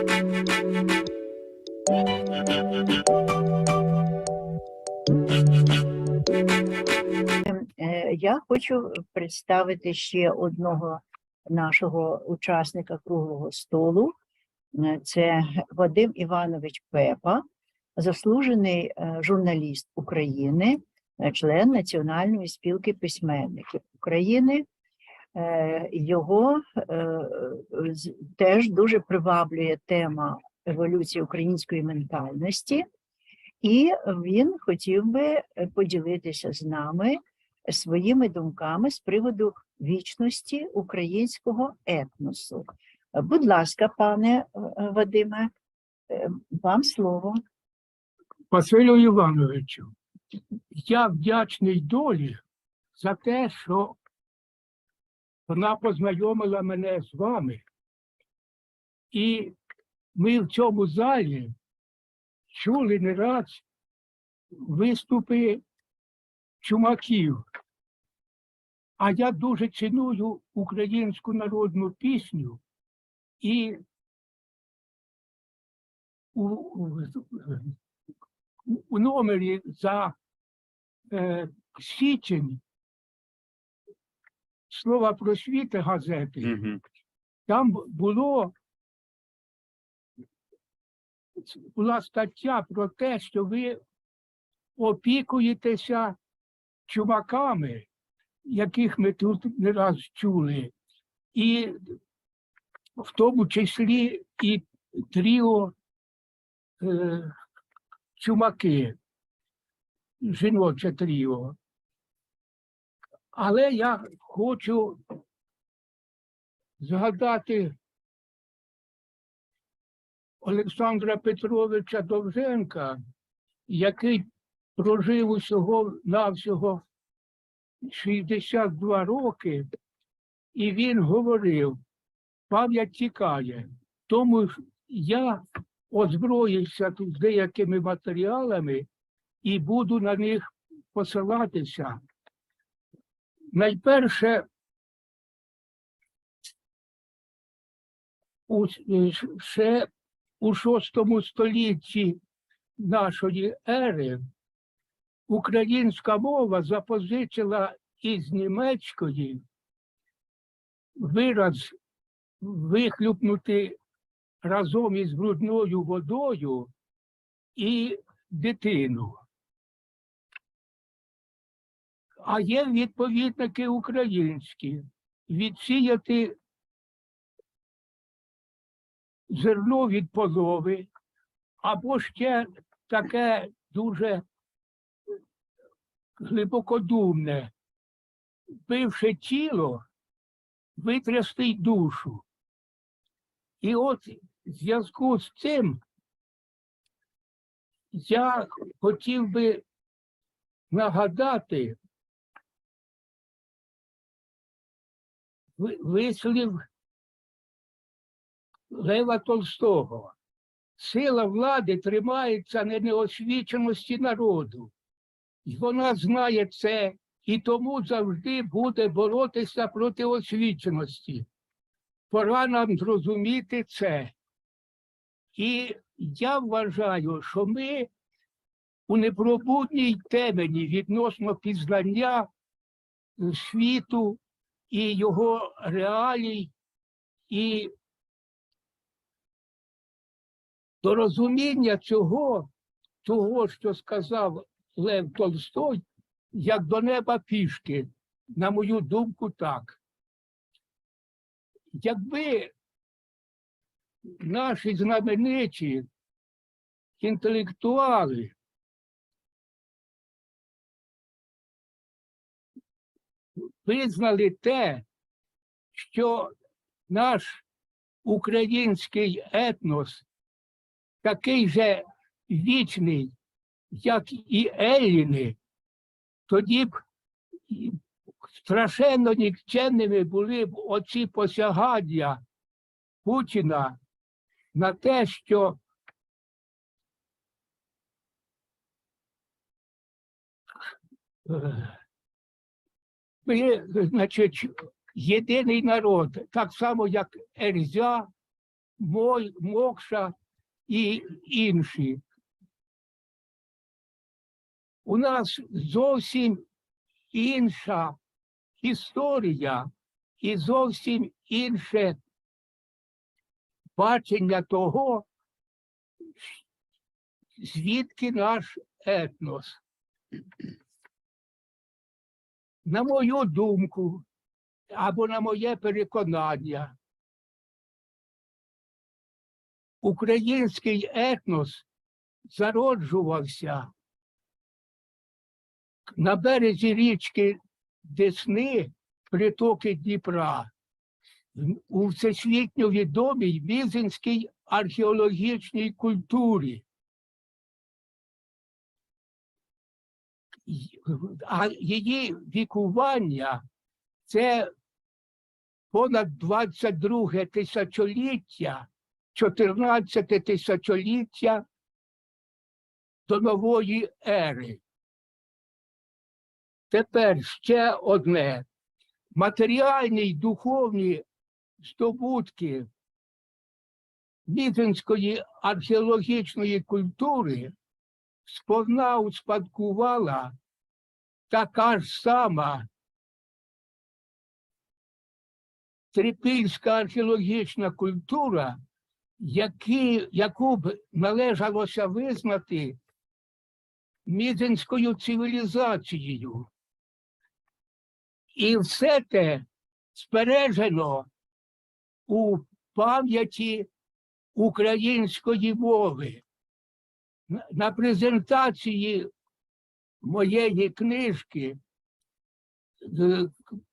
Е, Я хочу представити ще одного нашого учасника круглого столу. Е, Це Вадим Іванович Пепа, заслужений е, журналіст України, член Національної спілки письменників України. Е, Його е, теж дуже приваблює тема еволюції української ментальності, і він хотів би е, поділитися з нами своїми думками з приводу вічності українського етносу. Будь ласка, пане Вадиме, вам слово. Василю Івановичу, я вдячний долі за те, що вона познайомила мене з вами. І ми в цьому залі чули не раз виступи чумаків. А я дуже ціную українську народну пісню і у, у, номері за е, січень слова просвіти газети, Мгм. там було була стаття про те, що ви опікуєтеся чумаками, яких ми тут не раз чули, і в тому числі і тріо е, чумаки, жіноче тріо. Але я хочу згадати Олександра Петровича Довженка, який прожив усього навсього 62 роки, і він говорив, пам'ять тікає. Тому я озброївся тут деякими матеріалами і буду на них посилатися. Найперше, е, ще у VI столітті нашої ери українська мова запозичила із німецької вираз вихлюпнути разом із брудною водою і дитину. А є відповідники українські відсіяти зерно від полови, або ще таке дуже глибокодумне, бивши тіло, витрясти й душу. І от в зв'язку з цим я хотів би нагадати вислів Лева Толстого. Сила влади тримається на неосвіченості народу. І вона знає це і тому завжди буде боротися проти освіченості. Пора нам зрозуміти це. І я вважаю, що ми у непробудній темені відносно пізнання е, світу і його реалій, і до розуміння цього, того, що сказав Лев Толстой, як до неба пішки, на мою думку, так. Якби наші знамениті інтелектуали визнали те, що наш український етнос такий же вічний, як і Елліни, тоді б страшенно нікчемними були б оці посягання Путіна на те, що ми, значить, єдиний народ, так само як Ерзя, Мой, Мокша і інші. У нас зовсім інша історія і зовсім інше бачення того, звідки наш етнос. На мою думку, або на моє переконання, український етнос зароджувався на березі річки Десни, притоки Дніпра, у всесвітньо відомій Візинській археологічній культурі. А її вікування це понад 22 тисячоліття, 14 тисячоліття до нової ери. Тепер ще одне. Матеріальні й духовні здобутки Віденської археологічної культури сповна успадкувала така ж сама трипільська археологічна культура, які, яку б належалося визнати міденською цивілізацією. І все те збережено у пам'яті української мови. На презентації моєї книжки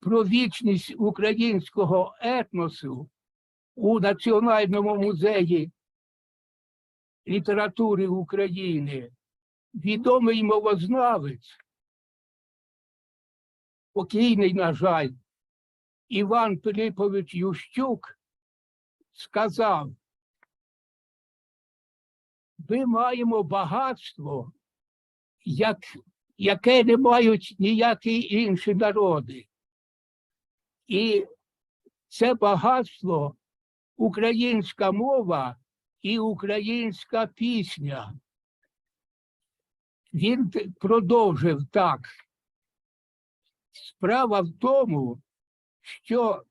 про вічність українського етносу у Національному музеї літератури України відомий мовознавець, покійний, на жаль, Іван Пилипович Ющук сказав, ми маємо багатство, як, яке не мають ніякі інші народи. І це багатство українська мова і українська пісня. Він продовжив так. Справа в тому, що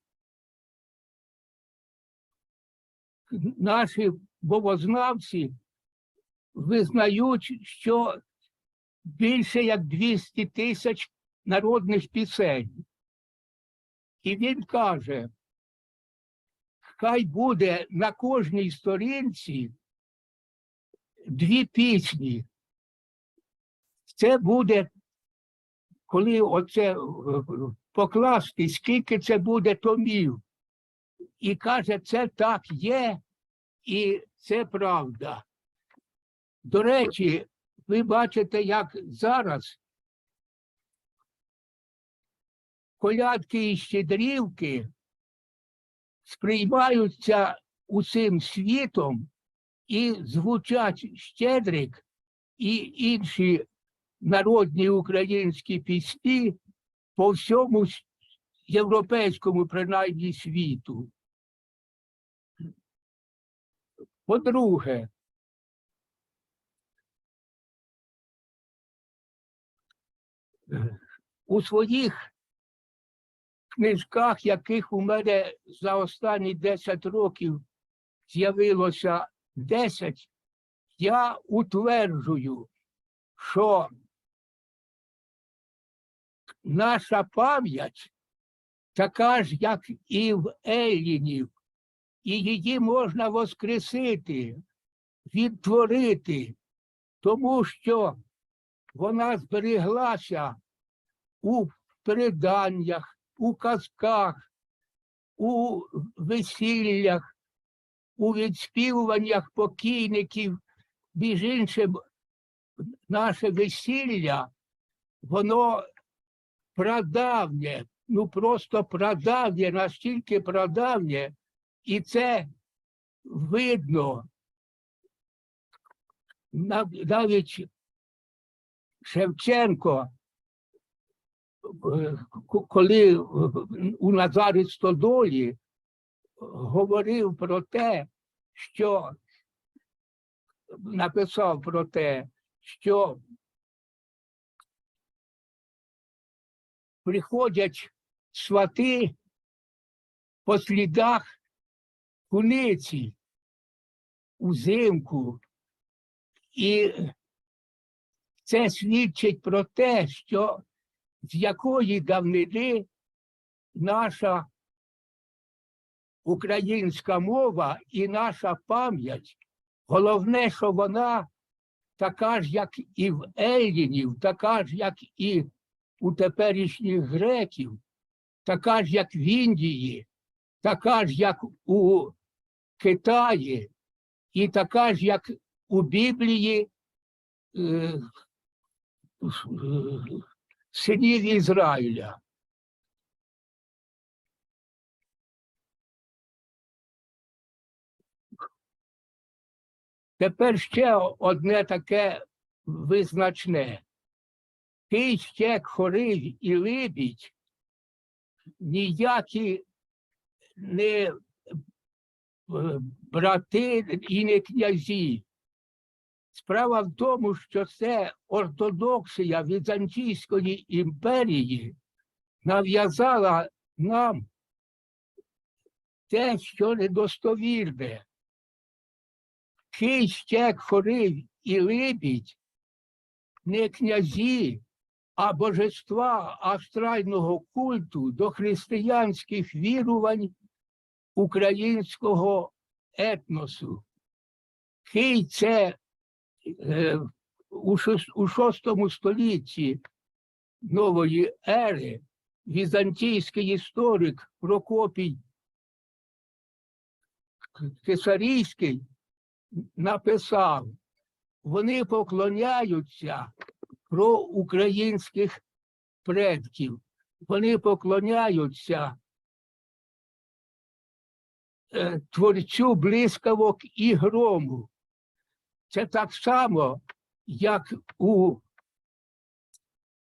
наші мовознавці визнають, що більше як 200 тисяч народних пісень. І він каже, хай буде на кожній сторінці дві пісні. Це буде, коли оце е, покласти, скільки це буде томів. І каже, це так є, і це правда. До речі, ви бачите, як зараз колядки і щедрівки сприймаються усім світом і звучать щедрик і інші народні українські пісні по всьому європейському, принаймні, світу. По-друге, у своїх книжках, яких у мене за останні 10 років з'явилося 10, я утверджую, що наша пам'ять така ж, як і в Еллінів, і її можна воскресити, відтворити, тому що вона збереглася у переданнях, у казках, у весіллях, у відспівуваннях покійників. Між іншим, наше весілля, воно прадавнє, ну просто прадавнє, настільки прадавнє, і це видно. Навіть Шевченко, коли у Назарі Стодолі говорив про те, що написав про те, що приходять свати по слідах куниці узимку, і це свідчить про те, що з якої давнини наша українська мова і наша пам'ять, головне, що вона така ж, як і в Еллінів, така ж, як і у теперішніх греків, така ж, як в Індії, така ж, як у Китаї, і така ж, як у Біблії е, синів Ізраїля. Тепер ще одне таке визначне. Кий ще хорив і либідь ніякі не е, брати і не князі. Справа в тому, що це ортодоксія Візантійської імперії нав'язала нам те, що недостовірне. Кий щек хорив і либідь не князі, а божества астрального культу до християнських вірувань українського етносу. Кий це у, шос- у шостому столітті нової ери візантійський історик Прокопій Кесарійський написав, вони поклоняються про українських предків. Вони поклоняються е, творцю блискавок і грому. Це так само, як у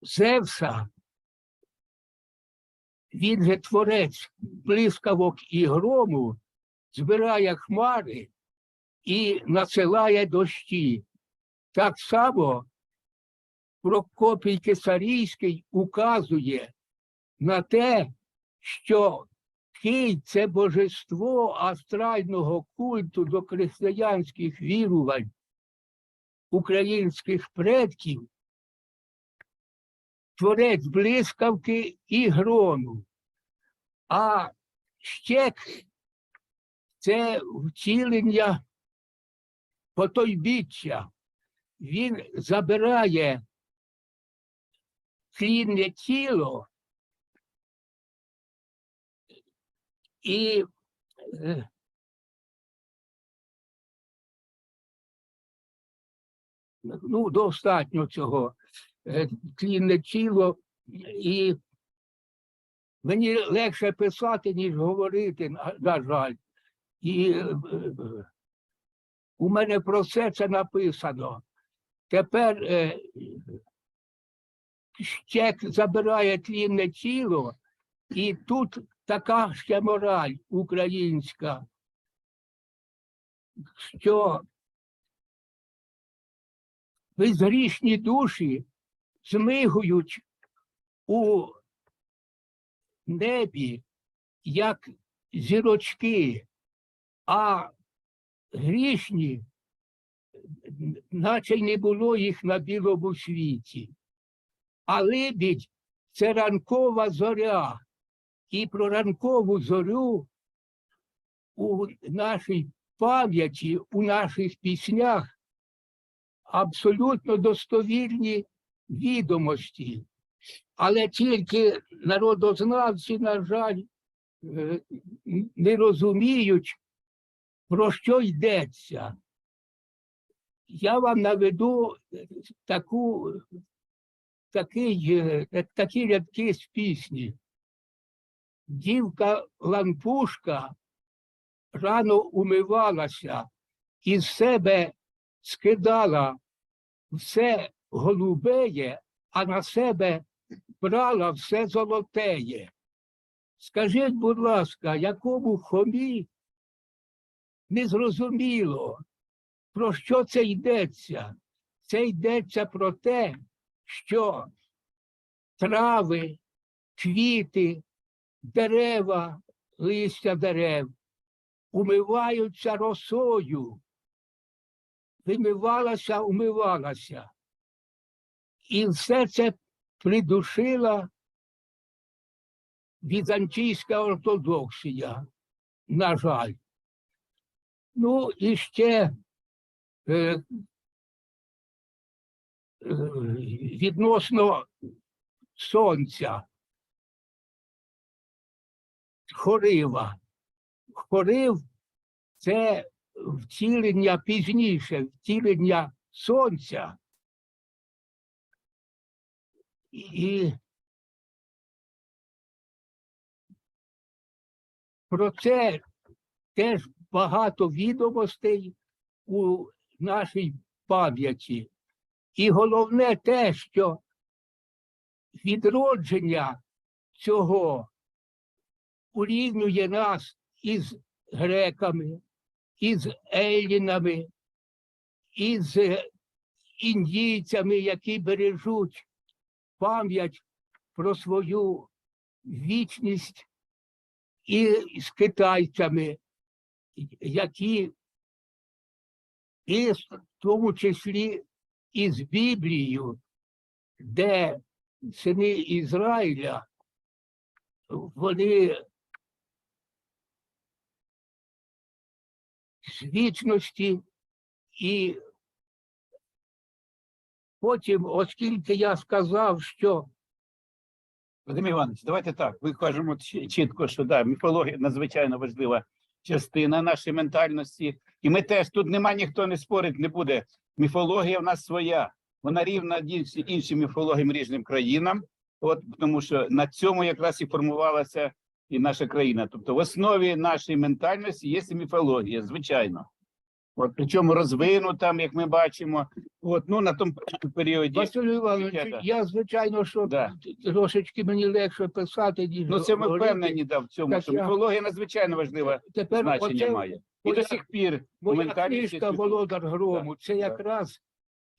Зевса. Він же творець блискавок і грому, збирає хмари і насилає дощі. Так само Прокопій Кесарійський указує на те, що Кий це божество астрального культу до християнських вірувань українських предків, творець блискавки і грону. А щек це втілення потойбіччя. Він забирає тлінне тіло і ну, достатньо цього е, тлінне тіло, і мені легше писати, ніж говорити, на, жаль. І е, е, у мене про все це написано. Тепер е, щек забирає тлінне тіло, і тут така ще мораль українська, що безгрішні душі змигують у небі, як зірочки, а грішні, наче й не було їх на білому світі. А лебідь це ранкова зоря. І про ранкову зорю у нашій пам'яті, у наших піснях абсолютно достовірні відомості. Але тільки народознавці, на жаль, е, не розуміють, про що йдеться. Я вам наведу таку, такий, е, такі рядки з пісні. Дівка лампушка рано умивалася і з себе скидала все голубеє, а на себе брала все золотеє. Скажіть, будь ласка, якому хомі незрозуміло, про що це йдеться. Це йдеться про те, що трави, квіти, дерева, листя дерев умиваються росою. Вимивалася, умивалася. І все це придушила візантійська ортодоксія, на жаль. Ну і ще е, е, відносно сонця. Хорива. Хорив це втілення пізніше, втілення сонця. І про це теж багато відомостей у нашій пам'яті. І головне те, що відродження цього урівнює нас із греками, із еллінами, із індійцями, які бережуть пам'ять про свою вічність, і з китайцями, які і в тому числі і з Біблією, де сини Ізраїля, вони вічності і потім, оскільки я сказав, що Вадим Іванович, давайте так. Ви кажемо чітко, що да, міфологія надзвичайно важлива частина нашої ментальності. І ми теж тут нема ніхто не спорить, не буде. Міфологія в нас своя. Вона рівна іншим міфологіям різним країнам. От тому що на цьому якраз і формувалася і наша країна. Тобто, в основі нашої ментальності є міфологія, звичайно. От причому розвинута, як ми бачимо, от ну на тому періоді. Василь Іванович, я звичайно, що Да. трошечки мені легше писати, ніж Ну це ми говорити. впевнені да, в цьому, Так що я- міфологія надзвичайно важлива Тепер значення оце має. І моя- до сих пір Моя книжка Володар Грому це так. якраз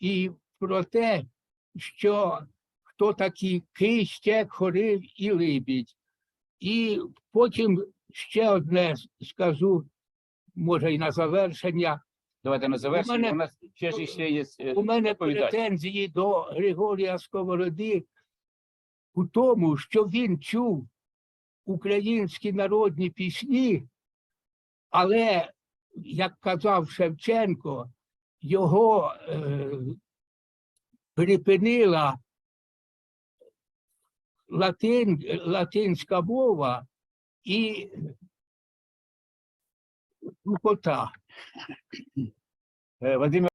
і про те, що хто такі кищек, хорив і либідь. І потім ще одне скажу, може, і на завершення. Давайте на завершення. У, мене- нас ще ж ще є е, У мене претензії до Григорія Сковороди у тому, що він чув українські народні пісні, але, як казав Шевченко, його е, припинила латин, латинська мова і глупота. Е, Вадим